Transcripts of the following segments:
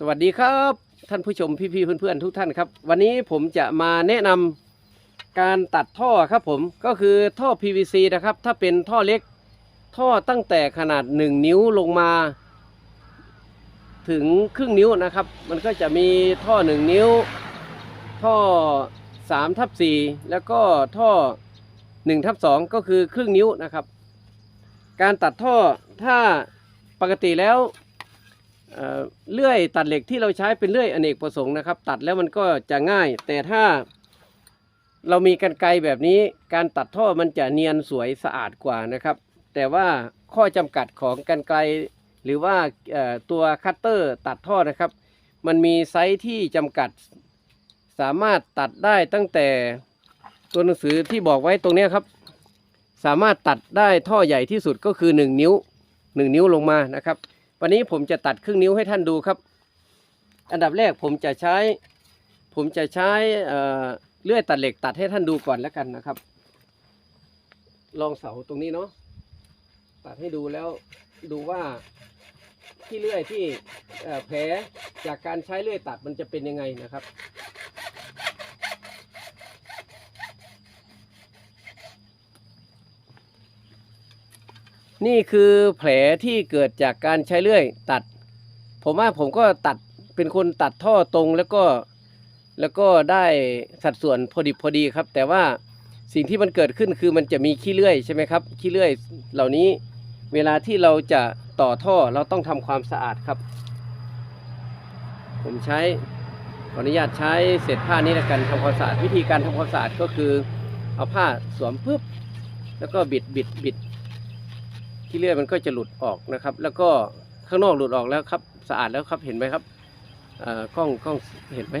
สวัสดีครับ ท่านผู้ชมพี่ๆเพื่อนๆทุกท่านครับ วันนี้ผมจะมาแนะนำการตัดท่อครับผมก็คือท่อ PVC นะครับ ถ้าเป็นท่อเล็กท่อตั้งแต่ขนาด 1 นิ้วลงมา ถึงครึ่งนิ้วนะครับ มันก็จะมีท่อ 1 นิ้ว ท่อ3ทับ4แล้วก็ท่อ1ทับ2ก็คือครึ่งนิ้วนะครับ การตัดท่อถ้าปกติแล้ว เลื่อยตัดเหล็กที่เราใช้เป็นเลื่อยอเนกประสงค์นะครับ ตัดแล้วมันก็จะง่าย แต่ถ้าเรามีกันไกรแบบนี้การตัดท่อมันจะเนียนสวยสะอาดกว่านะครับ แต่ว่าข้อจำกัดของกันไกรหรือว่าตัวคัตเตอร์ตัดท่อนะครับ มันมีไซส์ที่จำกัด สามารถตัดได้ตั้งแต่ตัวหนังสือที่บอกไว้ตรงนี้ครับ สามารถตัดได้ท่อใหญ่ที่สุดก็คือ 1 นิ้ว 1 นิ้วลงมานะครับ วันนี้ผมจะตัดครึ่งนิ้วให้ท่านดูครับ อันดับแรกผมจะใช้ ผมจะใช้เลื่อยตัดเหล็กตัดให้ท่านดูก่อนแล้วกันนะครับ ลองเสาตรงนี้เนาะตัดให้ดูแล้วดูว่าที่เลื่อยที่แผลจากการใช้เลื่อยตัดมันจะเป็นยังไงนะครับ นี่คือแผลที่เกิดจากการใช้เลื่อยตัด ผมว่าผมก็ตัดเป็นคนตัดท่อตรงแล้วก็แล้วก็ได้สัดส่วนพอดีพอดีครับ แต่ว่าสิ่งที่มันเกิดขึ้นคือมันจะมีขี้เลื่อยใช่ไหมครับขี้เลื่อยเหล่านี้เวลาที่เราจะต่อท่อเราต้องทำความสะอาดครับ ผมใช้ขออนุญาตใช้เศษผ้านี้แล้วกันทำความสะอาดวิธีการทำความสะอาดก็คือ เอาผ้าสวมปุ๊บแล้วก็บิดบิดบิด ที่เลื่อยมันก็จะหลุดออกนะครับ แล้วก็ข้างนอกหลุดออกแล้วครับ สะอาดแล้วครับเห็นไหมครับอ่อกล้องกล้องเห็นไหม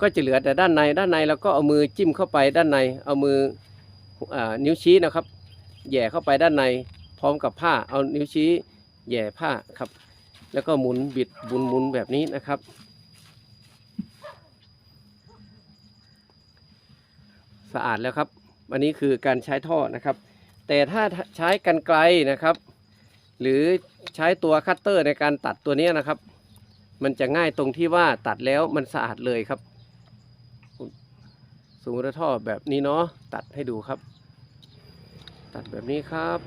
ก็จะเหลือแต่ด้านในด้านในเราก็เอามือจิ้มเข้าไปด้านใน เอามืออานิ้วชี้นะครับแย่เข้าไปด้านในพร้อมกับผ้าเอานิ้วชี้แย่ผ้าครับ แล้วก็หมุนบิดหมุนหมุนแบบนี้นะครับ สะอาดแล้วครับอันนี้คือการใช้ท่อนะครับ แต่ถ้าใช้กันไกลนะครับ หรือใช้ตัวคัตเตอร์ในการตัดตัวนี้นะครับ มันจะง่ายตรงที่ว่าตัดแล้วมันสะอาดเลยครับสมมติท่อแบบนี้เนาะตัดให้ดูครับ ตัดแบบนี้ครับ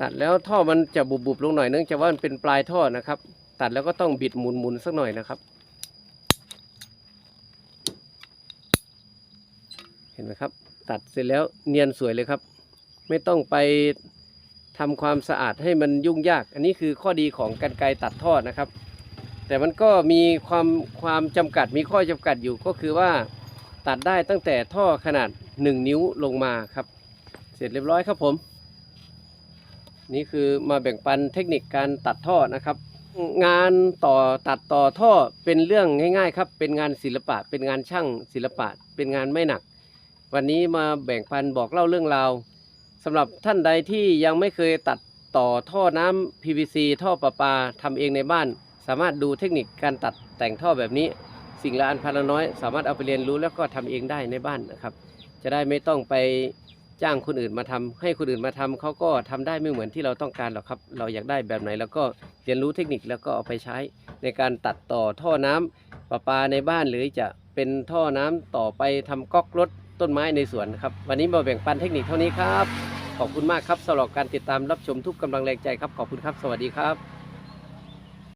ตัดแล้วท่อมันจะบุบๆลงหน่อยเนื่องจากว่ามันเป็นปลายท่อนะครับ ตัดแล้วก็ต้องบิดหมุนๆสักหน่อยนะครับ เห็นไหมครับ ตัดเสร็จแล้วเนียนสวยเลยครับ ไม่ต้องไปทำความสะอาดให้มันยุ่งยาก อันนี้คือข้อดีของกันไกรตัดท่อนะครับ แต่มันก็มีความความจำกัดมีข้อจำกัดอยู่ก็คือว่าตัดได้ตั้งแต่ท่อขนาด 1 นิ้วลงมาครับ เสร็จเรียบร้อยครับผม นี่คือมาแบ่งปันเทคนิคการตัดท่อนะครับ งานต่อตัดต่อท่อเป็นเรื่องง่าย ๆ ครับ เป็นงานศิลปะ เป็นงานช่างศิลปะ เป็นงานไม่หนัก วันนี้มาแบ่งปันบอกเล่าเรื่องราวสำหรับท่านใดที่ยังไม่เคยตัดต่อท่อน้ำ PVC ท่อประปาทำเองในบ้าน สามารถดูเทคนิคการตัดแต่งท่อแบบนี้ สิ่งละอันพันละน้อย สามารถเอาไปเรียนรู้แล้วก็ทำเองได้ในบ้านนะครับ จะได้ไม่ต้องไปจ้างคนอื่นมาทำให้คนอื่นมาทำเขาก็ทำได้ไม่เหมือนที่เราต้องการหรอกครับ เราอยากได้แบบไหนแล้วก็เรียนรู้เทคนิคแล้วก็เอาไปใช้ ในการตัดต่อท่อน้ำประปาในบ้านหรือจะเป็นท่อน้ำต่อไปทำก๊อกรถ ต้นไม้ในสวนครับ วันนี้มาแบ่งปันเทคนิคเท่านี้ครับ ขอบคุณมากครับสำหรับการติดตามรับชมทุกกำลังแรงใจครับ ขอบคุณครับ สวัสดีครับ